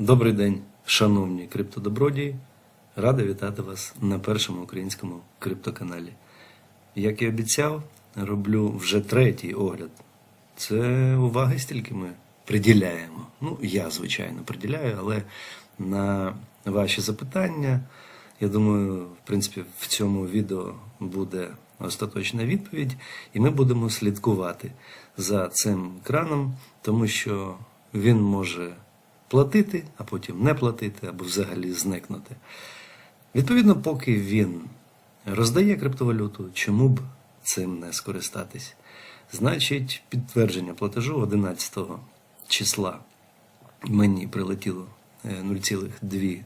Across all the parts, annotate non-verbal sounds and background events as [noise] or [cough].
Добрий день, шановні криптодобродії. Радий вітати вас на першому українському криптоканалі. Як і обіцяв, роблю вже третій огляд. Це уваги стільки ми приділяємо. Ну, я, звичайно, приділяю, але на ваші запитання, я думаю, в принципі, в цьому відео буде остаточна відповідь, і ми будемо слідкувати за цим краном, тому що він може платити, а потім не платити або взагалі зникнути. Відповідно, поки він роздає криптовалюту, чому б цим не скористатись? Значить, підтвердження платежу 11 числа мені прилетіло е, 0,2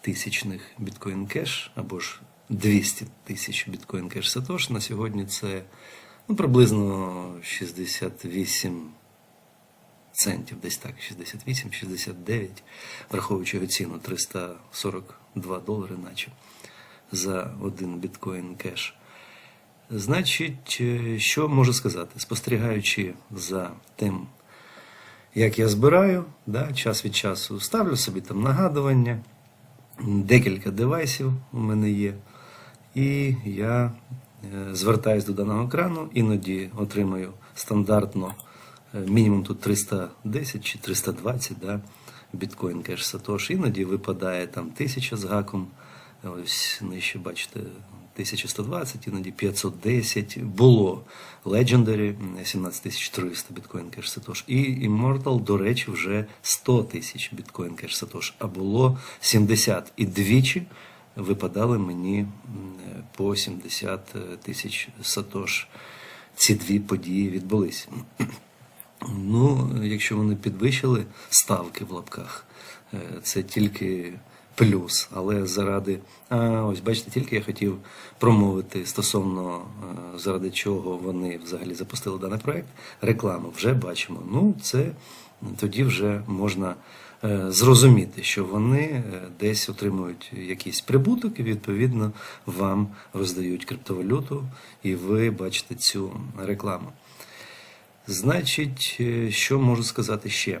тисячних біткоін кеш або ж 200 тисяч біткоін кеш Сатош. На сьогодні це ну, приблизно 68 центів, десь так, 68-69, враховуючи ціну 342 долари, наче за один біткоін кеш. Значить, е, що можу сказати? Спостерігаючи за тим, як я збираю, да, час від часу ставлю собі там нагадування, декілька девайсів у мене є, і я е, звертаюсь до даного екрану, іноді отримую стандартно мінімум тут 310 чи 320 да, біткоін кеш Сатош, іноді випадає там 1000 з гаком, ось нижче бачите. 1120, іноді 510. Було Legendary 17300 біткоін кеш Сатош. І Immortal, до речі, вже 100 тисяч біткоін кеш Сатош. А було 70. І двічі випадали мені по 70 тисяч Сатош. Ці дві події відбулись. Ну, якщо вони підвищили ставки в лапках, е, це тільки плюс. Але заради, а, ось бачите, тільки я хотів промовити стосовно е, заради чого вони взагалі запустили даний проект. Рекламу вже бачимо. Ну, це тоді вже можна е, зрозуміти, що вони десь отримують якийсь прибуток і відповідно вам роздають криптовалюту, і ви бачите цю рекламу. Значить, е, що можу сказати ще?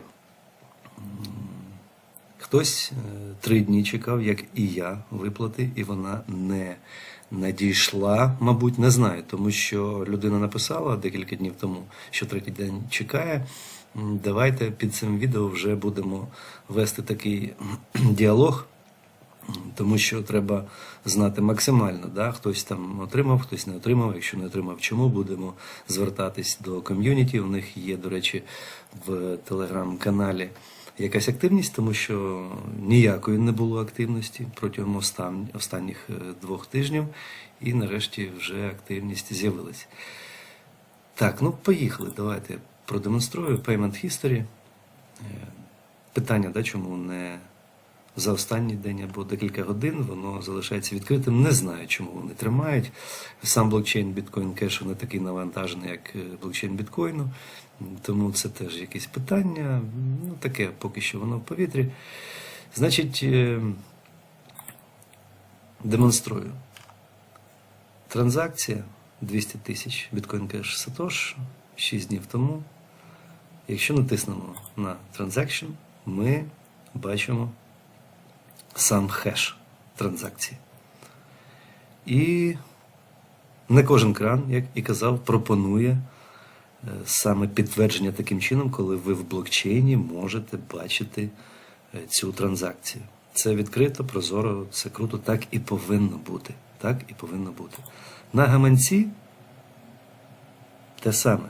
Хтось е, три дні чекав, як і я, виплати, і вона не надійшла, мабуть, не знаю, тому що людина написала декілька днів тому, що третій день чекає. Давайте під цим відео вже будемо вести такий діалог. Тому що треба знати максимально, да? хтось там отримав, хтось не отримав. Якщо не отримав, чому будемо звертатись до ком'юніті. У них є, до речі, в телеграм-каналі якась активність, тому що ніякої не було активності протягом остан- останніх е, двох тижнів, і нарешті вже активність з'явилась. Так, ну поїхали. Давайте продемонструю Payment History. Е, Питання, да, чому не за останній день або декілька годин воно залишається відкритим. Не знаю, чому вони тримають. Сам блокчейн Bitcoin Cash не такий навантажений, як е, блокчейн біткоїну. Тому це теж якесь питання. Ну, таке поки що воно в повітрі. Значить, е, демонструю. Транзакція 200 тисяч Bitcoin Cash Satosh 6 днів тому. Якщо натиснемо на Transaction, ми бачимо сам хеш транзакції. І не кожен кран, як і казав, пропонує е, саме підтвердження таким чином, коли ви в блокчейні можете бачити е, цю транзакцію. Це відкрито, прозоро, це круто, так і повинно бути. Так і повинно бути. На гаманці те саме.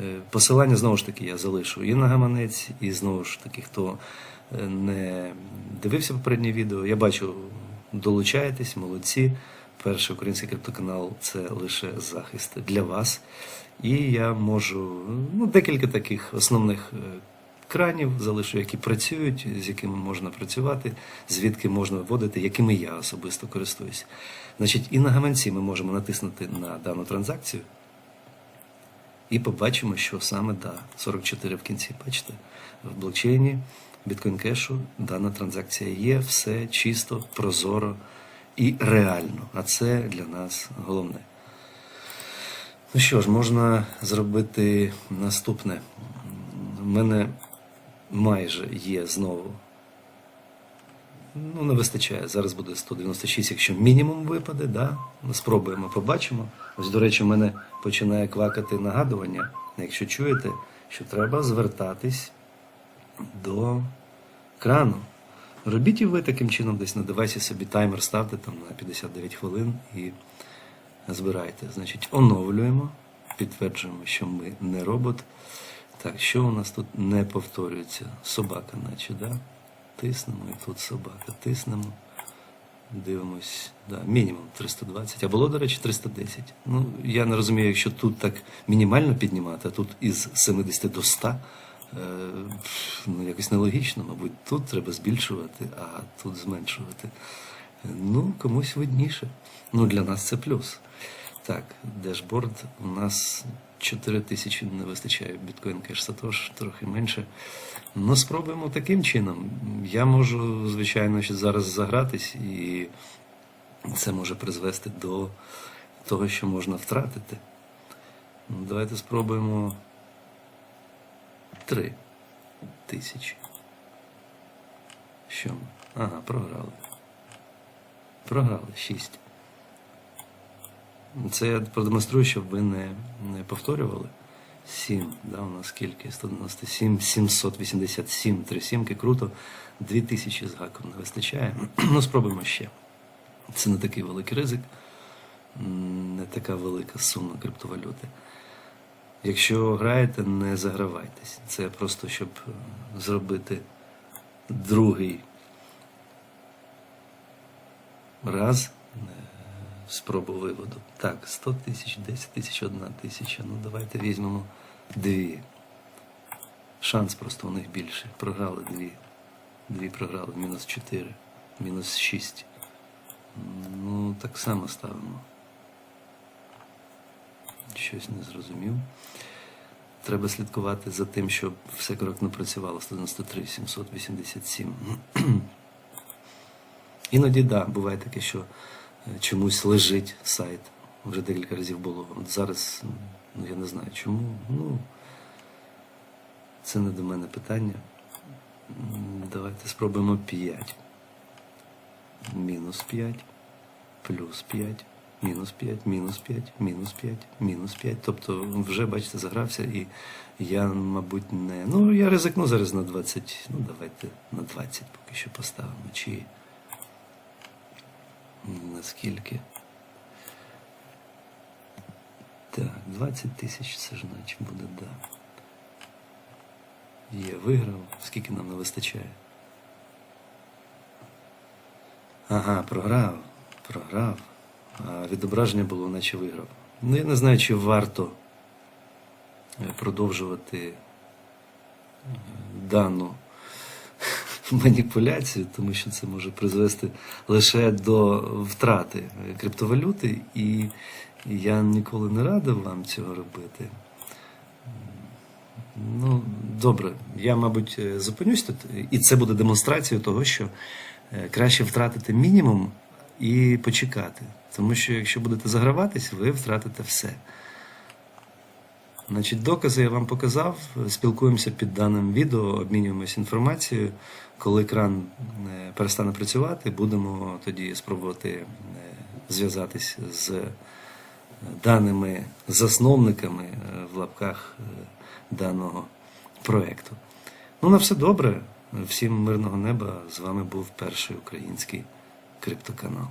Е, Посилання знову ж таки я залишу і на гаманець, і знову ж таки, хто е, не дивився попереднє відео, я бачу, долучаєтесь, молодці. Перший український криптоканал це лише захист для вас. І я можу ну, декілька таких основних е, кранів залишу, які працюють, з якими можна працювати, звідки можна виводити, якими я особисто користуюсь. Значить, і на гаманці ми можемо натиснути на дану транзакцію. І побачимо, що саме да, 44 в кінці, бачите, в блокчейні Cash дана транзакція є, все чисто, прозоро і реально. А це для нас головне. Ну що ж, можна зробити наступне. У мене майже є знову ну, не вистачає. Зараз буде 196, якщо мінімум випаде, да? Спробуємо, побачимо. Ось, до речі, у мене починає квакати нагадування, якщо чуєте, що треба звертатись до крану. Робіть і ви таким чином десь на девайсі собі таймер ставте там на 59 хвилин і збирайте. Значить, оновлюємо, підтверджуємо, що ми не робот. Так, що у нас тут не повторюється? Собака, наче, да? Тиснемо і тут собака. Тиснемо. Дивимось, да, мінімум 320. А було, до речі, 310. Ну, я не розумію, якщо тут так мінімально піднімати, а тут із 70 до 100, е, ну якось нелогічно, мабуть, тут треба збільшувати, а тут зменшувати. Ну, комусь видніше. Ну, для нас це плюс. Так, дешборд у нас 4 тисячі не вистачає біткоін кеш Сатош, трохи менше. Ну, спробуємо таким чином. Я можу, звичайно, зараз загратись, і це може призвести до того, що можна втратити. Ну, давайте спробуємо 3 тисячі. Що? Ага, програли. Програли 6. Це я продемонструю, щоб ви не, не повторювали. 7, да, у нас скільки? 197, 787, три сімки, круто. 2000 з гаком не вистачає. [clears throat] ну, спробуємо ще. Це не такий великий ризик, не така велика сума криптовалюти. Якщо граєте, не загравайтесь. Це просто щоб е, зробити другий раз спробу виводу. Так, 100 тисяч, 10 тисяч, 1 тисяча. Ну давайте візьмемо дві. Шанс просто у них більше. Програли дві. Дві програли. Мінус 4, мінус 6. Ну, так само ставимо. Щось не зрозумів. Треба слідкувати за тим, щоб все коректно працювало. 193, 787. [clears throat] Іноді, да, буває таке, що чомусь лежить сайт. Вже декілька разів було. Зараз, ну я не знаю чому. Ну, це не до мене питання. Давайте спробуємо 5. Мінус 5, плюс 5, мінус 5, мінус 5, мінус 5, мінус 5. Тобто вже, бачите, загрався і я, мабуть, не. Ну, я ризикну зараз на 20. Ну, давайте на 20 поки що поставимо. Чи наскільки? Так, 20 тисяч це ж наче буде, да. Є, виграв. Скільки нам не вистачає? Ага, програв. Програв. А відображення було, наче виграв. Ну, я не знаю, чи варто е, продовжувати е, дану маніпуляцію, тому що це може призвести лише до втрати криптовалюти, і я ніколи не радив вам цього робити. Ну, добре, я, мабуть, зупинюсь тут, і це буде демонстрацією того, що е, краще втратити мінімум і почекати. Тому що якщо будете заграватись, ви втратите все. Значить, докази я вам показав. Спілкуємося під даним відео, обмінюємося інформацією. Коли кран е, перестане працювати, будемо тоді спробувати е, зв'язатись з е, даними засновниками в лапках даного проекту. Ну, на все добре. Всім мирного неба. З вами був перший український криптоканал.